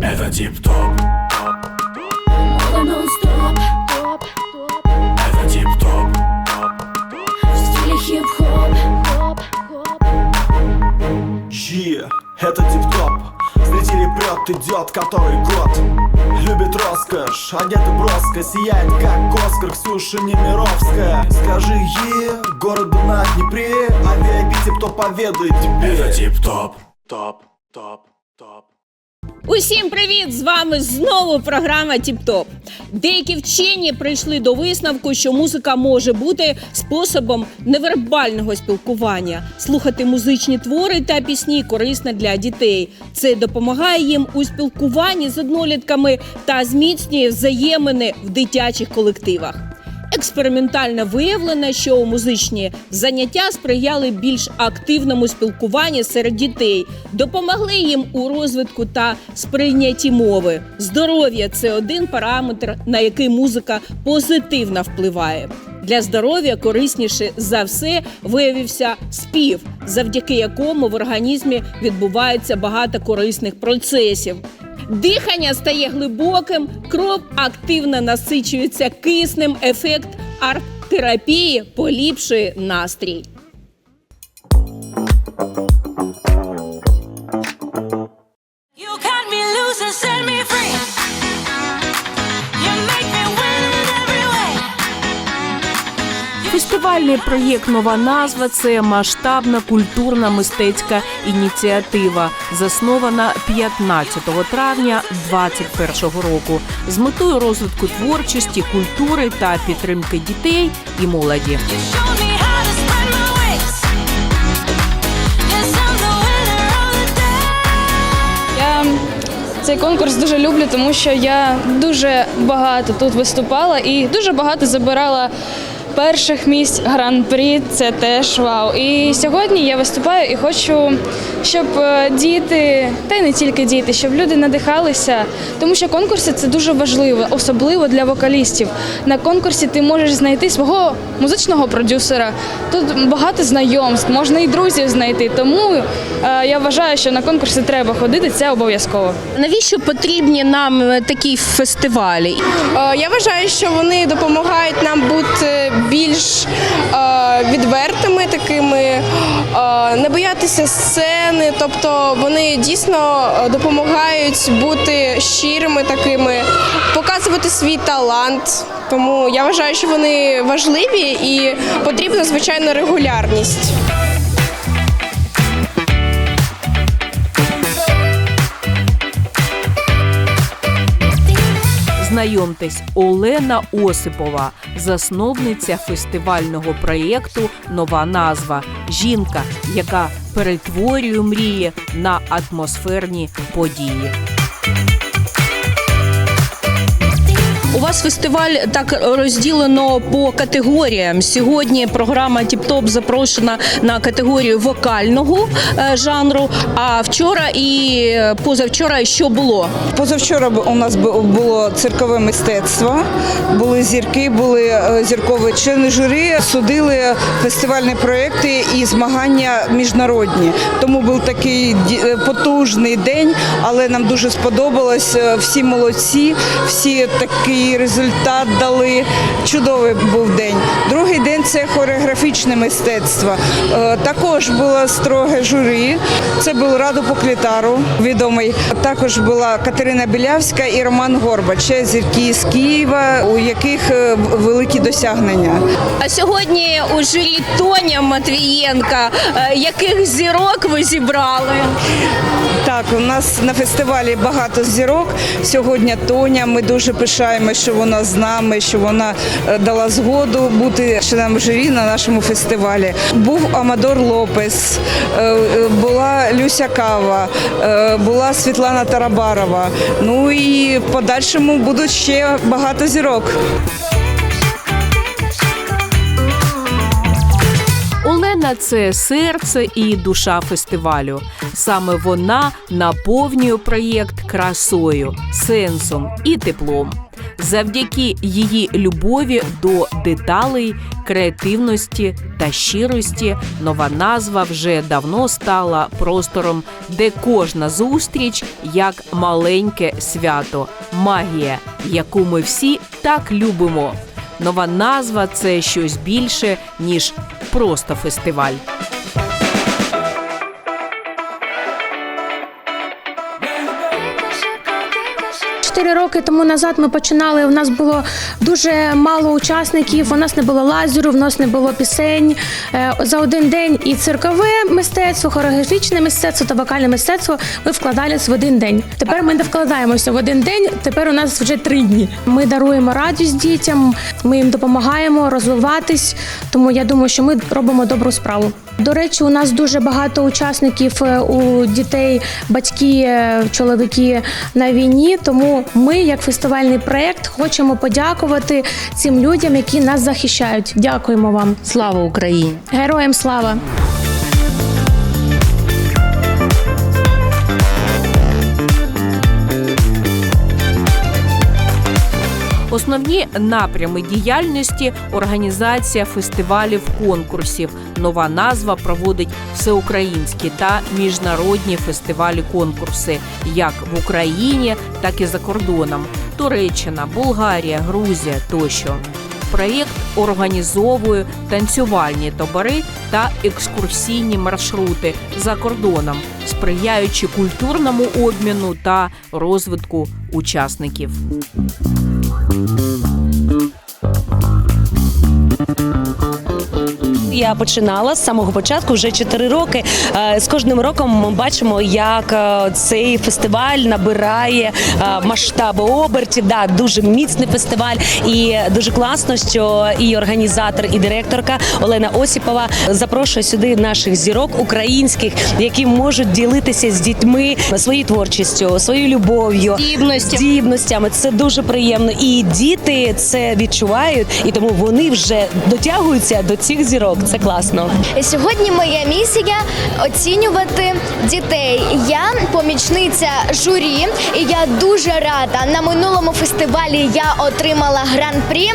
Это тип-топ, Мода нон-стоп это тип-топ, В стиле хип-хоп. Е, это тип-топ Зрители прет, идет который год. Любит роскошь, одета броско? Сияет как Оскар Ксюша Немировская. Скажи е, городу на Днепре А VIP тип-топ поведает тебе. Это тип-топ, топ, топ, топ. Усім привіт! З вами знову програма Тіп-Топ. Деякі вчені прийшли до висновку, що музика може бути способом невербального спілкування. Слухати музичні твори та пісні корисно для дітей. Це допомагає їм у спілкуванні з однолітками та зміцнює взаємини в дитячих колективах. Експериментально виявлено, що музичні заняття сприяли більш активному спілкуванню серед дітей, допомогли їм у розвитку та сприйнятті мови. Здоров'я це один параметр, на який музика позитивно впливає. Для здоров'я корисніше за все виявився спів, завдяки якому в організмі відбувається багато корисних процесів. Дихання стає глибоким, кров активно насичується киснем, ефект арт-терапії поліпшує настрій. Фестивальний проєкт Нова назва це масштабна культурна мистецька ініціатива, заснована 15 травня 2021 року з метою розвитку творчості, культури та підтримки дітей і молоді. Цей конкурс дуже люблю, тому що я дуже багато тут виступала і дуже багато забирала перших місць гран-прі. Це теж вау. І сьогодні я виступаю і хочу, щоб е, діти, та й не тільки діти, щоб люди надихалися, тому що конкурси це дуже важливо, особливо для вокалістів. На конкурсі ти можеш знайти свого музичного продюсера. Тут багато знайомств, можна і друзів знайти. Тому е, я вважаю, що на конкурси треба ходити, це обов'язково. Навіщо потрібні нам е, такі фестивалі? Е, Я вважаю, що вони допомагають нам бути більш е, відвертими, такими, е, не боятися сцени. Тобто вони дійсно е, допомагають бути щирими такими, показувати свій талант. Тому я вважаю, що вони важливі і потрібна звичайно регулярність. Знайомтесь, Олена Осипова, засновниця фестивального проєкту Нова назва. Жінка, яка перетворює мрії на атмосферні події. У вас фестиваль так розділено по категоріям. Сьогодні програма Тіп-Топ запрошена на категорію вокального е, жанру. А вчора і позавчора що було? Позавчора у нас бу- було циркове мистецтво, були зірки, були е, зіркові члени журі, судили фестивальні проекти і змагання міжнародні. Тому був такий е, потужний день, але нам дуже сподобалось. Всі молодці, всі такий результат дали. Чудовий був день. Другий день це хореографічне мистецтво. Е, Також було строге журі. Це був Раду Поклітару, відомий. Також була Катерина Білявська і Роман Горбач, зірки з Києва, у яких е, великі досягнення. А сьогодні у журі Тоня Матвієнка. Е, Яких зірок ви зібрали? Так, у нас на фестивалі багато зірок. Сьогодні Тоня. Ми дуже пишаємо, що вона з нами, що вона е, дала згоду бути членом журі на нашому фестивалі. Був Амадор Лопес, е, е, була Люся Кава, була Світлана Тарабарова. Ну і в подальшому будуть ще багато зірок. Олена це серце і душа фестивалю. Саме вона наповнює проєкт красою, сенсом і теплом. Завдяки її любові до деталей, креативності та щирості нова назва вже давно стала простором, де кожна зустріч як маленьке свято, магія, яку ми всі так любимо. Нова назва це щось більше ніж просто фестиваль. Чотири роки тому назад ми починали. У нас було дуже мало учасників. У нас не було лазеру, в нас не було пісень. Е, За один день і циркове мистецтво, хореографічне мистецтво та вокальне мистецтво ми вкладалися в один день. Тепер ми не вкладаємося в один день. Тепер у нас вже три дні. Ми даруємо радість дітям, ми їм допомагаємо розвиватись. Тому я думаю, що ми робимо добру справу. До речі, у нас дуже багато учасників е, у дітей, батьки, е, чоловіки на війні. Тому ми, як фестивальний проект, хочемо подякувати цим людям, які нас захищають. Дякуємо вам. Слава Україні! Героям слава! Основні напрями діяльності організація фестивалів конкурсів. Нова назва проводить всеукраїнські та міжнародні фестивалі конкурси як в Україні, так і за кордоном. Туреччина, Болгарія, Грузія тощо. Проєкт організовує танцювальні табори та екскурсійні маршрути за кордоном, сприяючи культурному обміну та розвитку учасників. Mm-hmm. Я починала з самого початку вже 4 роки. Е, З кожним роком ми бачимо, як е, цей фестиваль набирає е, масштаби обертів. Да, дуже міцний фестиваль, і дуже класно, що і організатор, і директорка Олена Осіпова запрошує сюди наших зірок українських, які можуть ділитися з дітьми своєю творчістю, своєю любов'ю, здібностями. Це дуже приємно. І діти це відчувають, і тому вони вже дотягуються до цих зірок. Це класно. Сьогодні моя місія оцінювати дітей. Я помічниця журі, і я дуже рада. На минулому фестивалі я отримала гран-прі.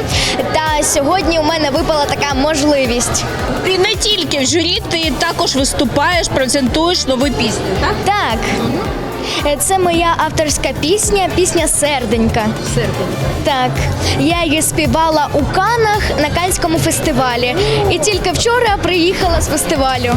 Та сьогодні у мене випала така можливість. Ти не тільки в журі, ти також виступаєш, презентуєш нову пісню, так? Так. Е, Це моя авторська пісня, пісня Серденька. Серденька. Так, я її співала у Канах на Канському фестивалі. І тільки вчора приїхала з фестивалю.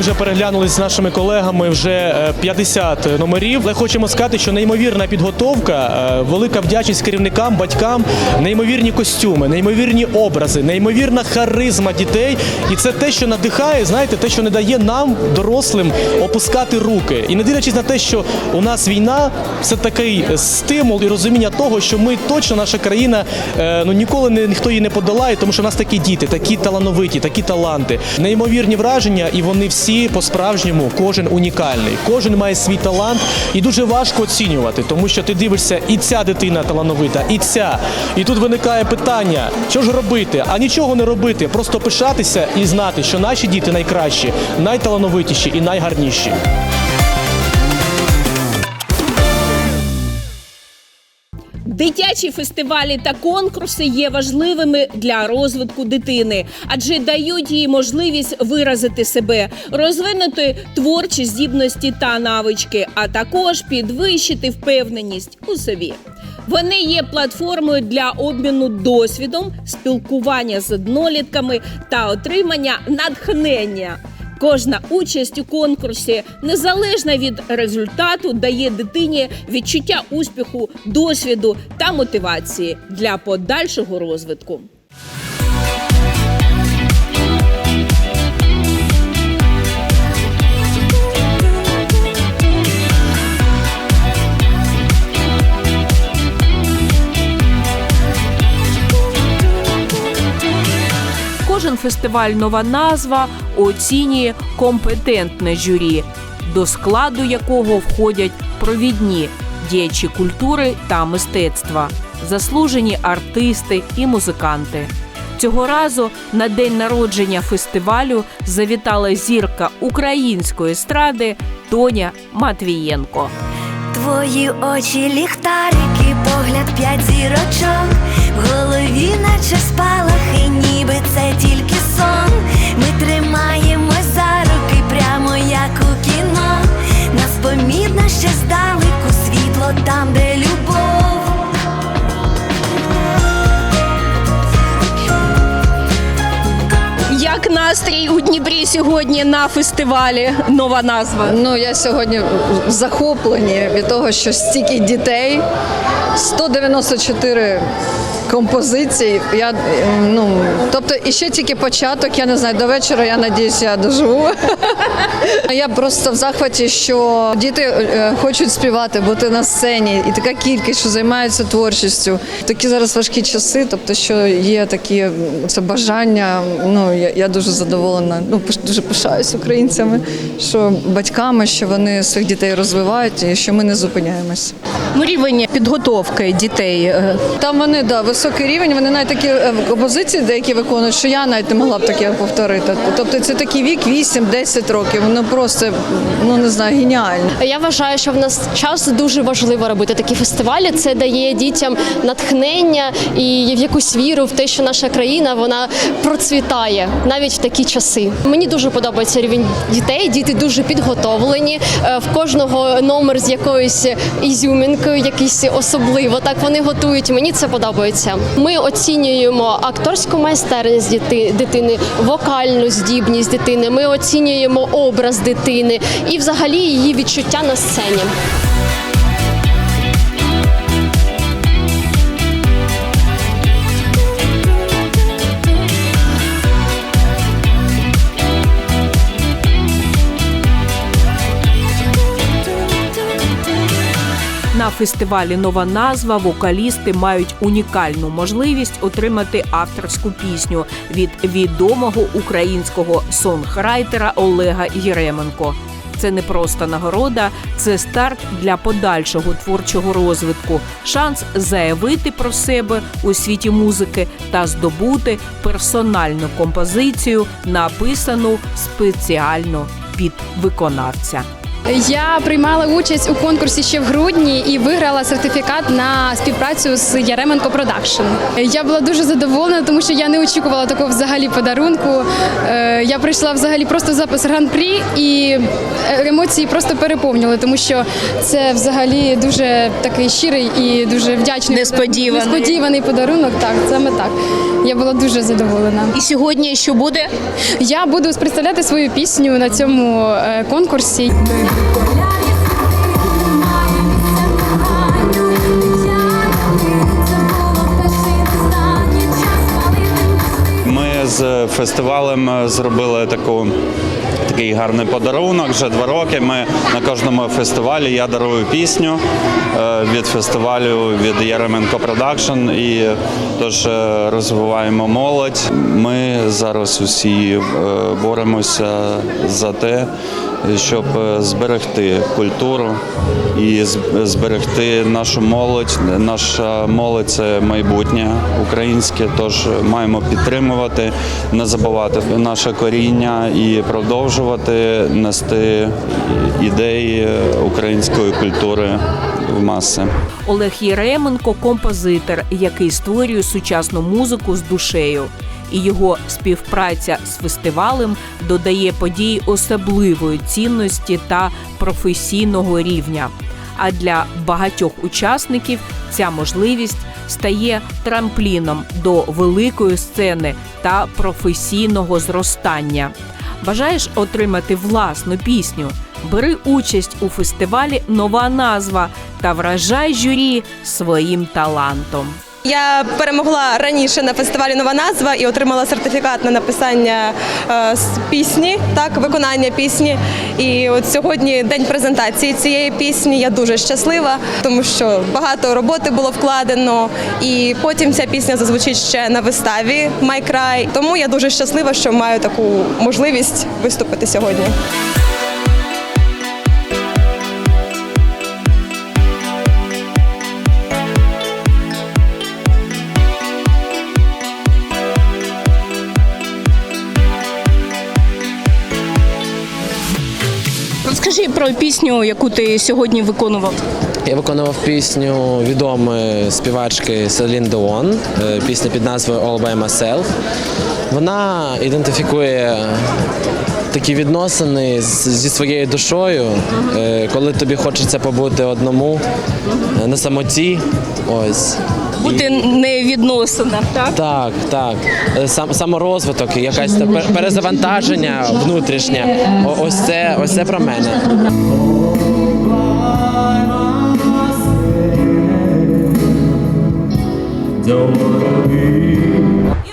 Вже переглянули з нашими колегами вже е, 50 номерів. Але хочемо сказати, що неймовірна підготовка, е, велика вдячність керівникам, батькам, неймовірні костюми, неймовірні образи, неймовірна харизма дітей. І це те, що надихає, знаєте, те, що не дає нам, дорослим, опускати руки. І не дивлячись на те, що у нас війна, це такий стимул і розуміння того, що ми точно наша країна е, ну ніколи не ніхто її не подолає, тому що в нас такі діти, такі талановиті, такі таланти, неймовірні враження, і вони всі по-справжньому, кожен унікальний, кожен має свій талант, і дуже важко оцінювати, тому що ти дивишся, і ця дитина талановита, і ця. І тут виникає питання: що ж робити? А нічого не робити, просто пишатися і знати, що наші діти найкращі, найталановитіші і найгарніші. Дитячі фестивалі та конкурси є важливими для розвитку дитини, адже дають їй можливість виразити себе, розвинути творчі здібності та навички, а також підвищити впевненість у собі. Вони є платформою для обміну досвідом, спілкування з однолітками та отримання натхнення. Кожна участь у конкурсі, незалежна від результату, дає дитині відчуття успіху, досвіду та мотивації для подальшого розвитку. Фестиваль нова назва оцінює компетентне журі, до складу якого входять провідні діячі культури та мистецтва, заслужені артисти і музиканти. Цього разу на день народження фестивалю завітала зірка української естради Тоня Матвієнко. твої очі ліхтарики, погляд п'ять зірочок, в голові наче спалахи, ніби це тільки сон. Ми тримаємось за руки, прямо як у кіно. Нас помітно ще здалеку світло там, де настрій у Дніпрі сьогодні на фестивалі? Нова назва. Ну я сьогодні в захопленні від того, що стільки дітей, 194 композицій. Я ну тобто, і ще тільки початок. Я не знаю, до вечора я надіюсь, я доживу. Я просто в захваті, що діти е, хочуть співати, бути на сцені, і така кількість, що займаються творчістю. Такі зараз важкі часи, тобто, що є такі це бажання. Ну я, я дуже задоволена. Ну дуже пишаюсь українцями, що батьками, що вони своїх дітей розвивають, і що ми не зупиняємось. Ну, рівень підготовки дітей. е, Там вони да високий рівень. Вони навіть такі е, композиції деякі виконують, що я навіть не могла б таке повторити. Тобто це такий вік 8-10 років. Воно просто ну не знаю, геніально. Я вважаю, що в нас час дуже важливо робити такі фестивалі. Це дає дітям натхнення і в якусь віру в те, що наша країна вона процвітає навіть в такі часи. Мені дуже подобається рівень дітей. Діти дуже підготовлені. Е, В кожного номер з якоюсь ізюмінкою, якісь особливо. Так вони готують. Мені це подобається. Ми оцінюємо акторську майстерність дитини, вокальну здібність дитини. Ми оцінюємо образ дитини і взагалі її відчуття на сцені. На фестивалі Нова назва вокалісти мають унікальну можливість отримати авторську пісню від відомого українського сонграйтера Олега Єременко. Це не просто нагорода, це старт для подальшого творчого розвитку, шанс заявити про себе у світі музики та здобути персональну композицію, написану спеціально під виконавця. Я приймала участь у конкурсі ще в грудні і виграла сертифікат на співпрацю з Яременко Продакшн. Я була дуже задоволена, тому що я не очікувала такого взагалі подарунку. Е, Я прийшла взагалі просто запис гран-прі і е, емоції просто переповнювали, тому що це взагалі дуже такий щирий і дуже вдячний Несподіваний. несподіваний подарунок. Так, саме так. Я була дуже задоволена. І сьогодні що буде? Я буду представляти свою пісню на цьому е, конкурсі. Ми з фестивалем зробили таку. Такий гарний подарунок. Вже два роки. Ми на кожному фестивалі я дарую пісню е, від фестивалю від Яременко Продакшн. І тож е, розвиваємо молодь. Ми зараз усі е, боремося за те, щоб е, зберегти культуру і зберегти нашу молодь. Наша молодь це майбутнє українське, тож маємо підтримувати, не забувати наше коріння і продовжувати нести ідеї української культури в маси. Олег Єременко композитор, який створює сучасну музику з душею. І його співпраця з фестивалем додає події особливої цінності та професійного рівня. А для багатьох учасників ця можливість стає трампліном до великої сцени та професійного зростання. Бажаєш отримати власну пісню? Бери участь у фестивалі Нова назва та вражай журі своїм талантом. Я перемогла раніше на фестивалі Нова назва і отримала сертифікат на написання е, пісні, так, виконання пісні. І от сьогодні день презентації цієї пісні. Я дуже щаслива, тому що багато роботи було вкладено. І потім ця пісня зазвучить ще на виставі «My Cry». Тому я дуже щаслива, що маю таку можливість виступити сьогодні. Розкажи про пісню, яку ти сьогодні виконував. Я виконував пісню відомої співачки Селін Дион, е, пісня під назвою All by Myself. Вона ідентифікує такі відносини зі своєю душою, е, коли тобі хочеться побути одному е, на самоті. Ось. Бути не відносинах, так? Так, так. Е, Сам саморозвиток, якась та перезавантаження внутрішнє. Ось це, ось це про мене. Don't wanna me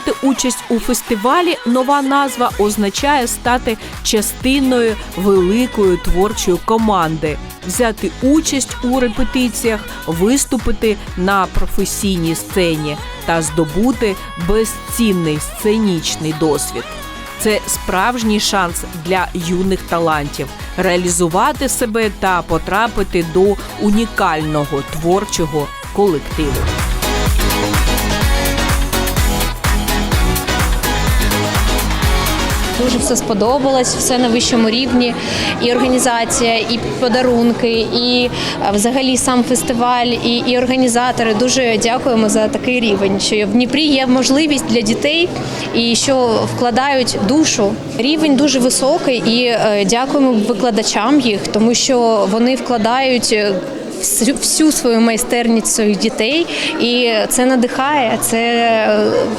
Приймати участь у фестивалі нова назва означає стати частиною великої творчої команди, взяти участь у репетиціях, виступити на професійній сцені та здобути безцінний сценічний досвід. Це справжній шанс для юних талантів реалізувати себе та потрапити до унікального творчого колективу. Дуже все сподобалось, все на вищому рівні. І організація, і подарунки, і е, взагалі сам фестиваль, і, і організатори. Дуже дякуємо за такий рівень. Що в Дніпрі є можливість для дітей і що вкладають душу. Рівень дуже високий, і е, дякуємо викладачам їх, тому що вони вкладають. Всю- свою майстерність дітей, і це надихає, це е,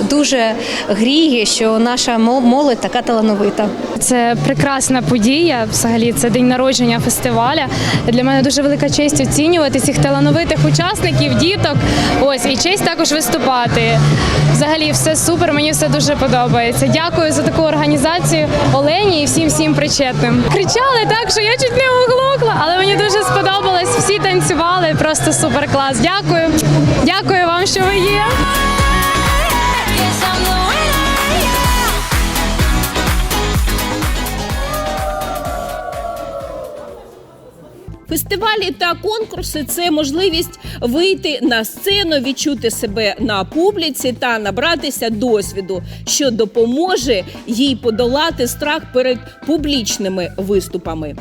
дуже гріє, що наша молодь така талановита. Це прекрасна подія. Взагалі, це день народження фестиваля. Для мене дуже велика честь оцінювати цих талановитих учасників, діток. Ось і честь також виступати. Взагалі, все супер. Мені все дуже подобається. Дякую за таку організацію Олені і всім всім причетним. Кричали так, що я чуть не оглохла, але мені дуже сподобалось. Всі танцювали. Просто супер клас. Дякую. Дякую вам, що ви є. Фестивалі та конкурси це можливість вийти на сцену, відчути себе на публіці та набратися досвіду, що допоможе їй подолати страх перед публічними виступами.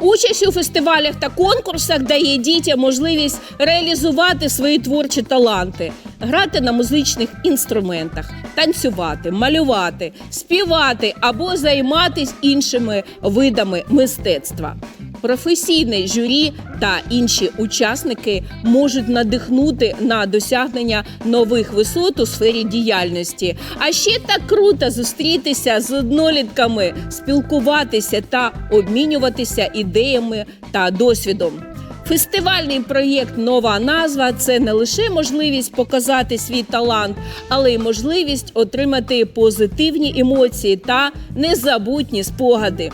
Участь у фестивалях та конкурсах дає дітям можливість реалізувати свої творчі таланти, грати на музичних інструментах, танцювати, малювати, співати або займатися іншими видами мистецтва. Професійне журі та інші учасники можуть надихнути на досягнення нових висот у сфері діяльності. А ще так круто зустрітися з однолітками, спілкуватися та обмінюватися ідеями та досвідом. Фестивальний проєкт Нова назва це не лише можливість показати свій талант, але й можливість отримати позитивні емоції та незабутні спогади.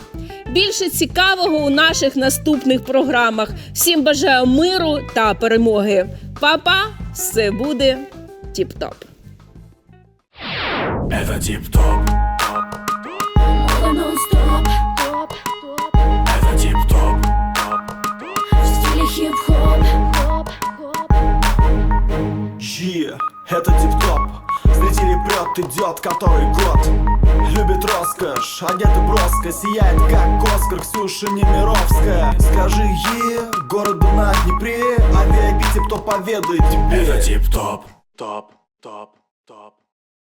Більше цікавого у наших наступних програмах. Всім бажаю миру та перемоги. Па-па! все буде тіп-топ. Это тип-топ. Мода нон-стоп, топ, топ. Это тип-топ. В стиле хип-хоп, хоп, хоп. Е, это тип-топ Зрители прет, идет который год Любит роскошь, одета броско Сияет как Оскар, Ксюша Немировская Скажи е, городу на Днепре Авиабит тип-топ поведает тебе Это тип-топ. Топ, топ, топ.